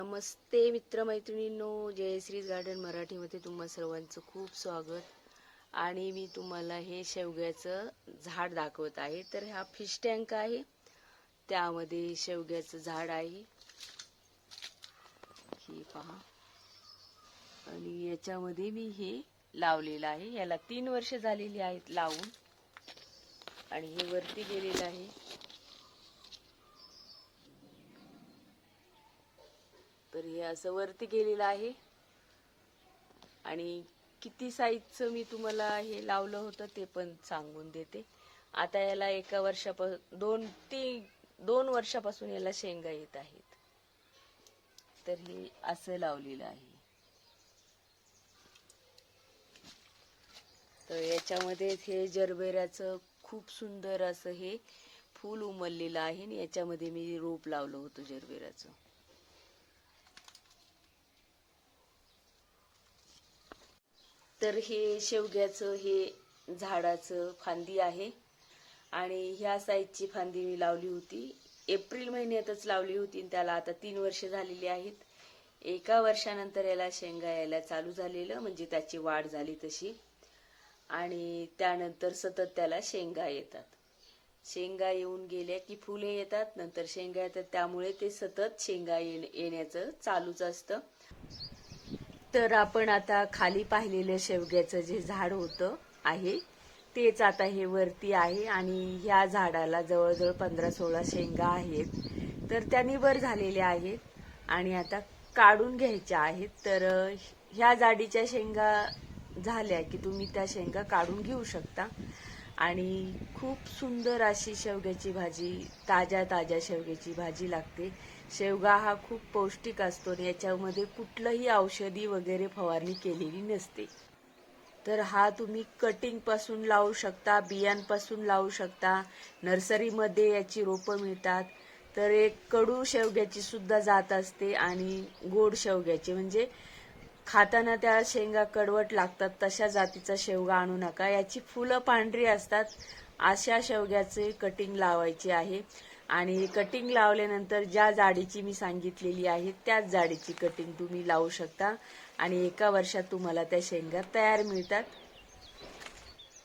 नमस्ते मित्रमैत्रिणींनो जयश्रीज garden मराठीमध्ये तुम्हा सर्वांचं खूप स्वागत. आणि मी तुम्हाला हे शेवग्याचं झाड दाखवत आहे. तर हा फिश टँक आहे. त्यामध्ये शेवग्याचं झाड आहे. हे पहा. आणि याच्यामध्ये मी हे लावलेलं आहे. याला तीन वर्ष झालेली आहेत लावून. आणि हे वरती गेलेलं आहे. तर हे असं वरती गेलेलं आहे. आणि किती साईजचं मी तुम्हाला हे लावलं होतं ते पण सांगून देते. आता याला एका वर्षापासून दोन तीन दोन वर्षापासून याला शेंगा येत आहेत. तर हे असं लावलेलं आहे. तर याच्यामध्ये हे जरबेऱ्याचं खूप सुंदर असं हे फूल उमललेलं आहे आणि याच्यामध्ये मी रोप लावलं होतं जरबेराचं तर हे शेवग्याचं हे झाडाचं फांदी आहे. आणि ह्या साईजची फांदी मी लावली होती. एप्रिल महिन्यातच लावली होती आणि त्याला आता तीन वर्ष झालेली आहेत. एका वर्षानंतर याला शेंगा यायला चालू झालेलं म्हणजे त्याची वाढ झाली तशी. आणि त्यानंतर सतत त्याला शेंगा येतात. शेंगा येऊन गेल्या की फुले येतात नंतर शेंगा येतात. त्यामुळे ते सतत शेंगा येण- येण्याचं चालूच असतं. तर आपण आता खाली पाहिलेलं शेवग्याचं जे झाड होतं आहे तेच आता हे वरती आहे आणि ह्या झाडाला जवळजवळ पंधरा सोळा शेंगा आहेत. तर त्या निबर झालेल्या आहेत आणि आता काढून घ्यायच्या आहेत. तर ह्या जाडीच्या शेंगा झाल्या की तुम्ही त्या शेंगा काढून घेऊ शकता. आणि खूप सुंदर अशी शेवग्याची भाजी ताज्या ताज्या शेवग्याची भाजी लागते. शेवगा हा खूप पौष्टिक असतो आणि याच्यामध्ये कुठलंही औषधी वगैरे फवारणी केलेली नसते. तर हा तुम्ही कटिंगपासून लावू शकता बियांपासून लावू शकता नर्सरीमध्ये याची रोपं मिळतात. तर एक कडू शेवग्याची सुद्धा जात असते आणि गोड शेवग्याची. म्हणजे खाताना त्या शेंगा कडवट लागतात तशा जातीचा शेवगा आणू नका. याची फुलं पांढरी असतात अशा शेवग्याचे कटिंग लावायचे आहे. आणि कटिंग लावल्यानंतर ज्या जाडीची मी सांगितलेली आहे त्याच जाडीची कटिंग तुम्ही लावू शकता. आणि एका वर्षात तुम्हाला त्या शेंगा तयार मिळतात.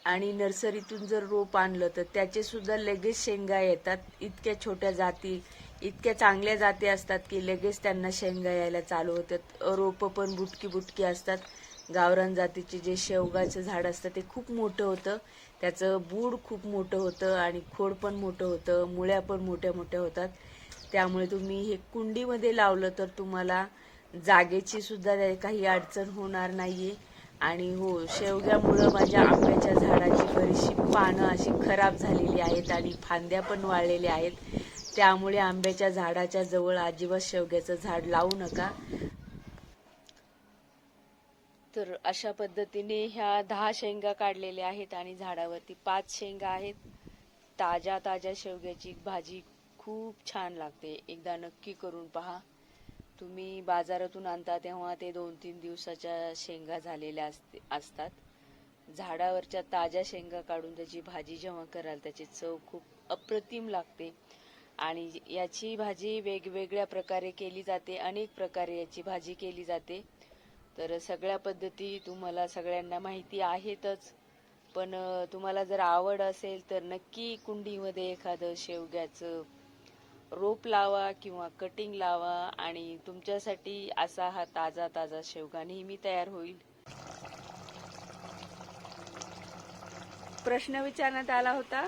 आणि नर्सरीतून जर रोप आणलं तर त्याचे सुद्धा लगेच शेंगा येतात. इतक्या छोट्या जाती इतक्या चांगल्या जाती असतात की लगेच त्यांना शेंगा यायला चालू होतात. रोपं पण बुटकी बुटकी असतात. गावरान जातीचे जे शेवगाचं झाड असतं ते खूप मोठं होतं. त्याचं बूड खूप मोठं होतं आणि खोड पण मोठं होतं. मुळ्या पण मोठ्या मोठ्या होतात. त्यामुळे तुम्ही हे कुंडीमध्ये लावलं तर तुम्हाला जागेची सुद्धा काही अडचण होणार नाहीये. आणि हो शेवग्यामुळं माझ्या आंब्याच्या झाडाची बरीचशी पानं अशी खराब झालेली आहेत आणि फांद्या पण वाळलेल्या आहेत. त्यामुळे आंब्याच्या झाडाच्या जवळ अजिबात शेवग्याचं झाड लावू नका. तर अशा पद्धतीने ह्या दहा शेंगा काढलेल्या आहेत आणि झाडावरती पाच शेंगा आहेत. ताज्या ताज्या शेवग्याची भाजी खूप छान लागते. एकदा नक्की करून पहा. तुम्ही बाजारातून आणता तेव्हा ते दोन तीन दिवसाच्या शेंगा झालेल्या असते असतात. झाडावरच्या ताज्या शेंगा काढून त्याची भाजी जेव्हा कराल त्याची चव खूप अप्रतिम लागते. आणि याची भाजी वेगवेगळ्या प्रकारे केली जाते अनेक प्रकारे याची भाजी केली जाते. तर सगळ्या पद्धती तुम्हाला सगळ्यांना माहिती आहेतच. पण तुम्हाला जर आवड असेल तर नक्की कुंडीमध्ये एखादं शेवग्याचं रोप लावा किंवा कटिंग लावा आणि तुमच्यासाठी असा हा ताजा ताजा शेवगा नेहमी तयार होईल. प्रश्न विचारण्यात आला होता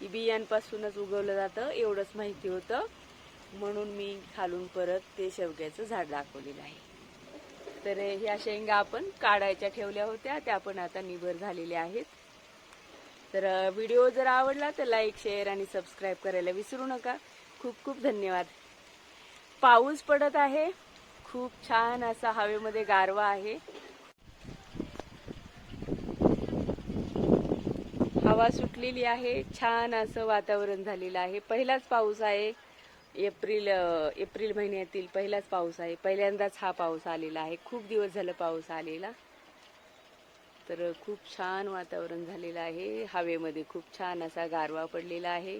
की बियांपासूनच उगवलं जातं एवढंच माहिती होतं. म्हणून मी खालून परत ते शेवग्याचं झाड दाखवलेलं आहे. तर ह्या शेंगा आपण काढायच्या ठेवल्या होत्या त्या पण आता निभर झालेल्या आहेत. तर व्हिडिओ जर आवडला तर लाईक शेअर आणि सबस्क्राईब करायला विसरू नका. खूप खूप धन्यवाद. पाऊस पडत आहे. खूप छान असा हवेमध्ये गारवा आहे. हवा सुटलेली आहे छान असं वातावरण झालेलं आहे. पहिलाच पाऊस आहे एप्रिल एप्रिल महिन्यातील पहिलाच पाऊस आहे. पहिल्यांदाच हा पाऊस आलेला आहे. खूप दिवस झालं पाऊस आलेला. तर खूप छान वातावरण झालेलं आहे. हवेमध्ये खूप छान असा गारवा पडलेला आहे.